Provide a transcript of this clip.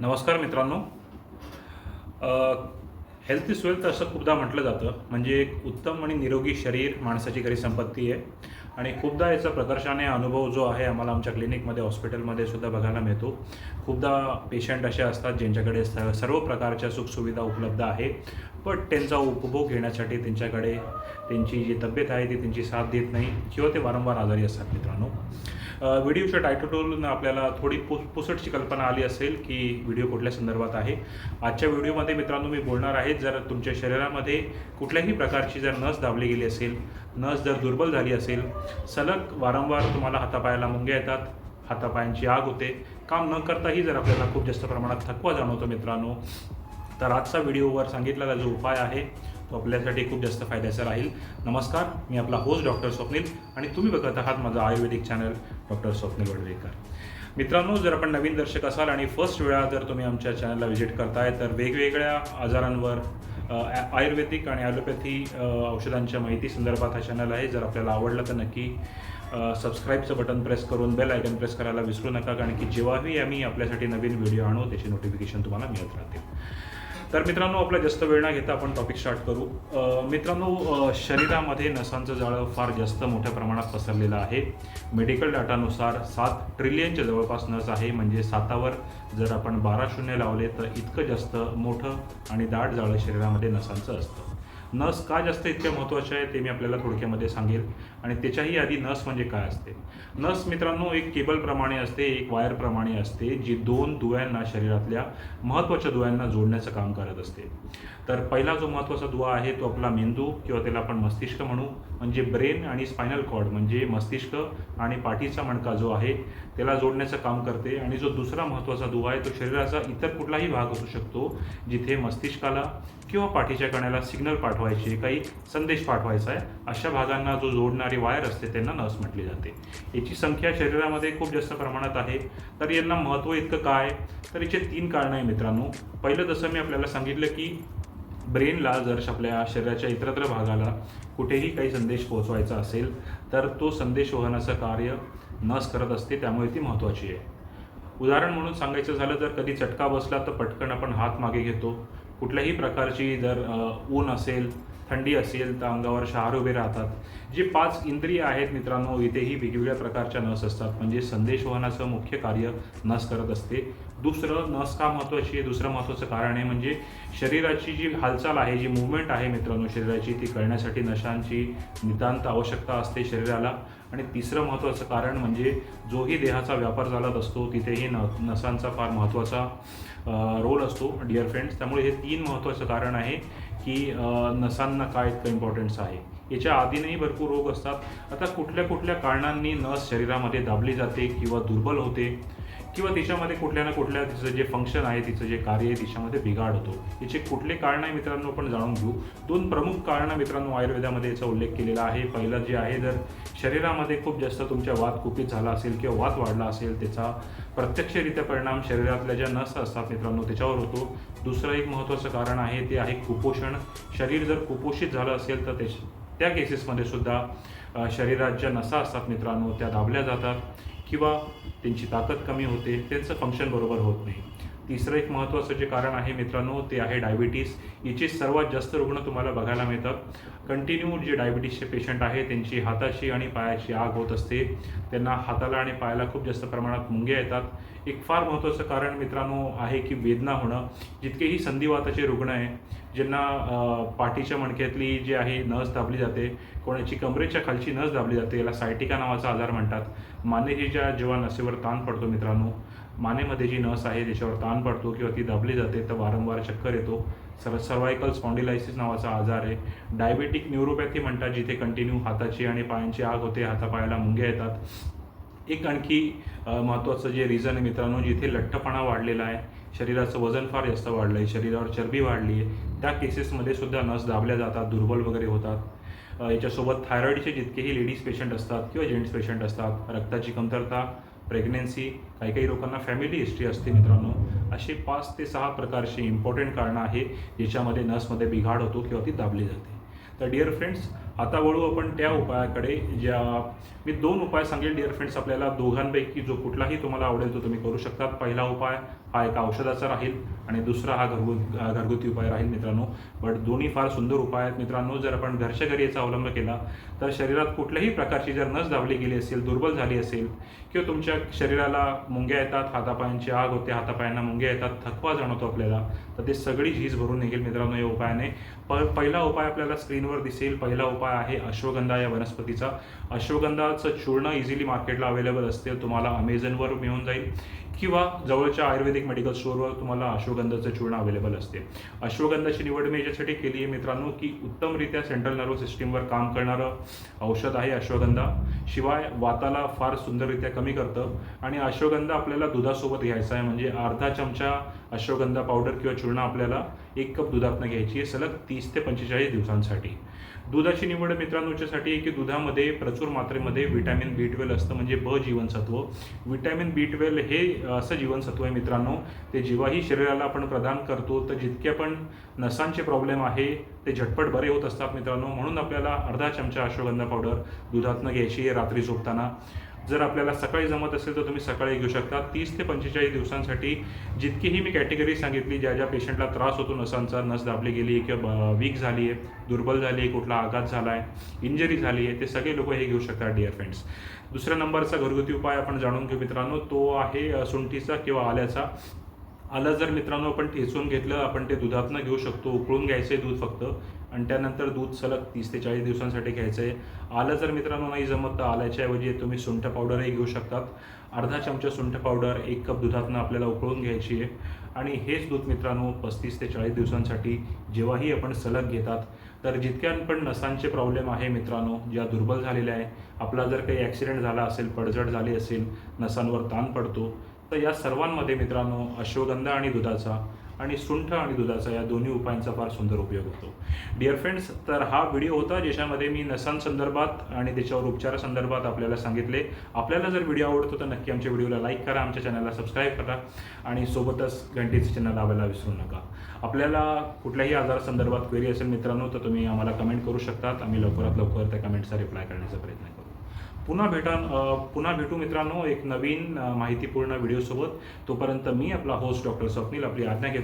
नमस्कार मित्रांनो. Health is wealth असं खूपदा म्हटलं जातं. म्हणजे एक उत्तम आणि निरोगी शरीर माणसाची खरी संपत्ती आहे. आणि खूपदा याचा प्रकर्षाने अनुभव जो आहे आम्हाला आमच्या क्लिनिकमध्ये हॉस्पिटलमध्ये सुद्धा बघायला मिळतो. खूपदा पेशंट असे असतात ज्यांच्याकडे सर्व प्रकारच्या सुखसुविधा उपलब्ध आहे. पण त्यांचा उपभोग घेण्यासाठी त्यांच्याकडे त्यांची जी तब्येत आहे ती त्यांची साथ देत नाही किंवा ते वारंवार आजारी असतात मित्रांनो. व्हिडिओच्या टायटलवरून आपल्याला थोडी पु पुसटची कल्पना आली असेल की व्हिडिओ कुठल्या संदर्भात आहे. आजच्या व्हिडिओमध्ये मित्रांनो मी बोलणार आहे जर तुमच्या शरीरामध्ये कुठल्याही प्रकारची जर नस दाबली गेली असेल नस जर दुर्बल झाली असेल सलग वारंवार तुम्हाला हातापायाला मुंग्या येतात हातापायांची आग होते. काम न करताही जर आपल्याला खूप जास्त प्रमाणात थकवा जाणवतो मित्रांनो तर आजचा व्हिडिओवर सांगितलेला जो उपाय आहे तो आपल्यासाठी खूप जास्त फायद्याचा राहील. नमस्कार मी आपला होस्ट डॉक्टर स्वप्नील आणि तुम्ही बघत आहात माझं आयुर्वेदिक चॅनल डॉक्टर स्वप्नील वडवेकर. मित्रांनो जर आपण नवीन दर्शक असाल आणि फर्स्ट वेळा जर तुम्ही आमच्या चॅनलला व्हिजिट करताय तर वेगवेगळ्या आजारांवर आयुर्वेदिक आणि ॲलोपॅथी औषधांच्या माहिती संदर्भात हा चॅनल आहे. जर आपल्याला आवडलं तर नक्की सबस्क्राईबचं बटन प्रेस करून बेल आयकन प्रेस करायला विसरू नका कारण की जेव्हाही आम्ही आपल्यासाठी नवीन व्हिडिओ आणू त्याची नोटिफिकेशन तुम्हाला मिळत राहतील. तर मित्रांनो आपला जास्त वेळ न घेता आपण टॉपिक स्टार्ट करू. मित्रांनो शरीरामध्ये नसांचं जाळं फार जास्त मोठ्या प्रमाणात पसरलेलं आहे. मेडिकल डाटानुसार सात ट्रिलियनच्या जवळपास नस आहे. म्हणजे सातावर जर आपण बारा शून्य लावले तर इतकं जास्त मोठं आणि दाट जाळं शरीरामध्ये नसांचं असतं. नस का जास्त इतक्या महत्त्वाच्या आहे ते मी आपल्याला थोडक्यामध्ये सांगेल. आणि त्याच्याही आधी नस म्हणजे काय असते? नस मित्रांनो एक केबलप्रमाणे असते एक वायरप्रमाणे असते जी दोन दुव्यांना शरीरातल्या महत्त्वाच्या दुव्यांना जोडण्याचं काम करत असते. तर पहिला जो महत्त्वाचा दुवा आहे तो आपला मेंदू किंवा त्याला आपण मस्तिष्क म्हणू म्हणजे ब्रेन आणि स्पायनल कॉर्ड म्हणजे मस्तिष्क आणि पाठीचा मणका जो आहे त्याला जोडण्याचं काम करते. आणि जो दुसरा महत्त्वाचा दुवा आहे तो शरीराचा इतर कुठलाही भाग असू शकतो जिथे मस्तिष्काला किंवा पाठीच्या कण्याला सिग्नल पाठवायचे काही संदेश पाठवायचा आहे अशा भागांना जो जोडणारी वायर असते त्यांना नस म्हटली जाते. याची संख्या शरीरामध्ये खूप जास्त प्रमाणात आहे. तर यांना महत्त्व इतकं काय? तर याचे तीन कारणं आहे मित्रांनो. पहिलं जसं मी आपल्याला सांगितलं की ब्रेनला जर आपल्या शरीराच्या इतरत्र भागाला कुठेही काही संदेश पोहोचवायचा असेल तर तो संदेश वहनाचं कार्य नस करत असते त्यामुळे ती महत्त्वाची आहे. उदाहरण म्हणून सांगायचं झालं तर कधी चटका बसला तर पटकन आपण हात मागे घेतो. कुठल्याही प्रकारची जर ऊन असेल थंडी असेल तर अंगावर शहार उभे राहतात. जे पाच इंद्रिय आहेत मित्रांनो इथेही वेगवेगळ्या प्रकारच्या नस असतात. म्हणजे संदेशवहनाचं मुख्य कार्य नस करत असते. दुसरं नस का महत्त्वाची आहे? दुसरं महत्त्वाचं कारण आहे म्हणजे शरीराची जी हालचाल आहे जी मुवमेंट आहे मित्रांनो शरीराची ती करण्यासाठी नशांची नितांत आवश्यकता असते शरीराला. आणि तिसरं महत्त्वाचं कारण म्हणजे जोही देहाचा व्यापार चालत असतो तिथेही न नसांचा फार महत्त्वाचा रोल असतो डिअर फ्रेंड्स त्यामुळे हे तीन महत्त्वाचं कारण आहे की नसांना काय इतकं इम्पॉर्टन्स आहे? याच्या आधीनही भरपूर रोग असतात. आता कुठल्या कुठल्या कारणांनी नस शरीरामध्ये दाबली जाते किंवा दुर्बल होते? किंवा तिच्यामध्ये कुठल्या ना कुठल्या तिचं जे फंक्शन आहे तिचं जे कार्य आहे तिच्यामध्ये बिघाड होतो. याचे कुठले कारण आहे मित्रांनो आपण जाणून घेऊ. दोन प्रमुख कारणं मित्रांनो आयुर्वेदामध्ये याचा उल्लेख केलेला आहे. पहिलं जे आहे जर शरीरामध्ये खूप जास्त तुमच्या वात कुपित झाला असेल किंवा वात वाढला असेल त्याचा प्रत्यक्षरित्या परिणाम शरीरातल्या ज्या नस असतात मित्रांनो त्याच्यावर होतो. दुसरं एक महत्त्वाचं कारण आहे ते आहे कुपोषण. शरीर जर कुपोषित झालं असेल तर ते त्या केसेसमध्ये सुद्धा शरीरात ज्या नसा असतात मित्रांनो त्या दाबल्या जातात. किंवा त्यांची ताकद कमी होते त्यांचं फंक्शन बरोबर होत नाही. तिसरं एक महत्त्वाचं जे कारण आहे मित्रांनो ते आहे डायबिटीस याचे सर्वात जास्त रुग्ण तुम्हाला बघायला मिळतात. कंटिन्यू जे डायबिटीसचे पेशंट आहे त्यांची हाताशी आणि पायाची आग होत असते. त्यांना हाताला आणि पायाला खूप जास्त प्रमाणात मुंग्या येतात. एक फार महत्त्वाचं कारण मित्रांनो आहे की वेदना होणं. जितकेही संधिवाताचे रुग्ण आहे ज्यांना पाठीच्या मणक्यातली जी आहे नस दाबली जाते कोणाची कमरेच्या खालची नस दाबली जाते याला सायटिका नावाचा आजार म्हणतात. मानेच्या जेव्हा नसेवर ताण पडतो मित्रांनो मानेमध्ये जी नस आहे त्याच्यावर ताण पडतो किंवा ती दाबली जाते तर वारंवार चक्कर येतो. सर सर्वायकल स्पॉन्डिलायसिस नावाचा आजार आहे. डायबेटिक न्यूरोपॅथी म्हणतात जिथे कंटिन्यू हाताची आणि पायांची आग होते हातापायाला मुंग्या येतात. एक आणखी महत्त्वाचं जे रिझन आहे मित्रांनो जिथे लठ्ठपणा वाढलेला आहे शरीराचं वजन फार जास्त वाढलं आहे शरीरावर चरबी वाढली आहे त्या केसेसमध्ये सुद्धा नस दाबल्या जातात दुर्बल वगैरे होतात. याच्यासोबत थायरॉईडचे जितकेही लेडीज पेशंट असतात किंवा जेंट्स पेशंट असतात रक्ताची कमतरता प्रेग्नेन्सी काही काही लोकांना फॅमिली हिस्ट्री असते मित्रांनो. असे पाच ते सहा प्रकारची इम्पॉर्टंट कारणं आहे ज्याच्यामध्ये नसमध्ये बिघाड होतो किंवा ती दाबली जाते. तर डिअर फ्रेंड्स आता वळू आपण त्या उपायाकडे ज्या मी दोन उपाय सांगेल डिअर फ्रेंड्स आपल्याला दोघांपैकी जो कुठलाही तुम्हाला आवडेल तो तुम्ही करू शकतात. पहिला उपाय हा एका औषधाचा राहील आणि दुसरा हा घरगु घरगुती उपाय राहील मित्रांनो. बट दोन्ही फार सुंदर उपाय आहेत मित्रांनो. जर आपण घरच्या घरी याचा अवलंब केला तर शरीरात कुठल्याही प्रकारची जर नस दाबली गेली असेल दुर्बल झाली असेल किंवा तुमच्या शरीराला मुंग्या येतात हातापायांची आग होते हातापायांना मुंग्या येतात थकवा जाणवतो आपल्याला तर ते सगळी झीज भरून निघेल मित्रांनो या उपायाने. प पहिला उपाय आपल्याला स्क्रीनवर दिसेल. पहिला उपाय आहे अश्वगंधा या वनस्पतीचा. अश्वगंधाचं चूर्ण इझिली मार्केटला अवेलेबल असते तुम्हाला अमेझॉनवर मिळून जाईल. किंवा जवळच्या आयुर्वेदिक मेडिकल स्टोअरवर तुम्हाला अश्वगंधाचं चूर्ण अवेलेबल असते. अश्वगंधाची निवड मी याच्यासाठी केली आहे मित्रांनो की उत्तमरित्या सेंट्रल नर्व्ह सिस्टीमवर काम करणारं औषध आहे अश्वगंधा. शिवाय वाताला फार सुंदररित्या कमी करतं. आणि अश्वगंधा आपल्याला दुधासोबत घ्यायचा आहे म्हणजे अर्धा चमचा अश्वगंधा पावडर किंवा चूर्ण आपल्याला एक कप दुधातनं घ्यायची आहे सलग तीस ते पंचेचाळीस दिवसांसाठी. दुधाची निवड मित्रांनोच्यासाठी आहे की दुधामध्ये प्रचूर मात्रेमध्ये व्हिटॅमिन बी ट्वेल्व असतं म्हणजे ब जीवनसत्व. विटॅमिन बी ट्वेल्व हे असं जीवनसत्व आहे मित्रांनो. ते जेव्हाही शरीराला आपण प्रदान करतो तर जितके पण नसांचे प्रॉब्लेम आहे ते झटपट बरे होत असतात मित्रांनो. म्हणून आपल्याला अर्धा चमचा अश्वगंधा पावडर दुधातनं घ्यायची आहे रात्री झोपताना. जर आपल्याला सकाळी जमत असेल तर तुम्ही सकाळी घेऊ शकता. तीस ते पंचेचाळीस दिवसांसाठी जितकीही मी कॅटेगरी सांगितली ज्या ज्या पेशंटला त्रास होतो नसांचा नस दाबली गेली किंवा वीक झाली आहे दुर्बल झाली आहे कुठला आघात झाला आहे इंजरी झाली आहे ते सगळे लोक हे घेऊ शकतात डिअर फ्रेंड्स दुसऱ्या नंबरचा घरगुती उपाय आपण जाणून घेऊ मित्रांनो. तो आहे सुंठीचा किंवा आल्याचा. आलं जर मित्रांनो आपण ठेचून घेतलं आपण ते दुधातनं घेऊ शकतो उकळून घ्यायचं आहे दूध फक्त. आणि त्यानंतर दूध सलग तीस ते चाळीस दिवसांसाठी घ्यायचं आहे आलं जर मित्रांनो नाही जमत तर आल्याच्या ऐवजी तुम्ही सुंठ पावडरही घेऊ शकतात. अर्धा चमचा सुंठ पावडर एक कप दुधातनं आपल्याला उकळून घ्यायची आहे. आणि हेच दूध मित्रांनो पस्तीस ते चाळीस दिवसांसाठी जेव्हाही आपण सलग घेतात. तर जितक्या पण नसांचे प्रॉब्लेम आहे मित्रांनो ज्या दुर्बल झालेल्या आहे आपला जर काही ॲक्सिडेंट झाला असेल पडझड झाली असेल नसांवर ताण पडतो तर या सर्वांमध्ये मित्रांनो अश्वगंधा आणि दुधाचा आणि सुंठ आणि दुधाचा या दोन्ही उपायांचा फार सुंदर उपयोग होतो. डिअर फ्रेंड्स तर हा व्हिडिओ होता ज्याच्यामध्ये मी नसांसंदर्भात आणि त्याच्यावर उपचारासंदर्भात आपल्याला सांगितले. आपल्याला जर व्हिडिओ आवडतो तर नक्की आमच्या व्हिडिओला लाईक करा आमच्या चॅनलला सबस्क्राईब करा आणि सोबतच घंटीचं चिन्ह लावायला विसरू नका. आपल्याला कुठल्याही आजारासंदर्भात क्वेरी असेल मित्रांनो तर तुम्ही आम्हाला कमेंट करू शकतात. आम्ही लवकरात लवकर त्या कमेंटचा रिप्लाय करण्याचा प्रयत्न करू. पुन्हा भेटा पुन्हा भेटू मित्रांनो एक नवीन माहितीपूर्ण व्हिडिओसोबत तोपर्यंत मी आपला होस्ट डॉक्टर स्वप्नील आपली आज्ञा घेतो.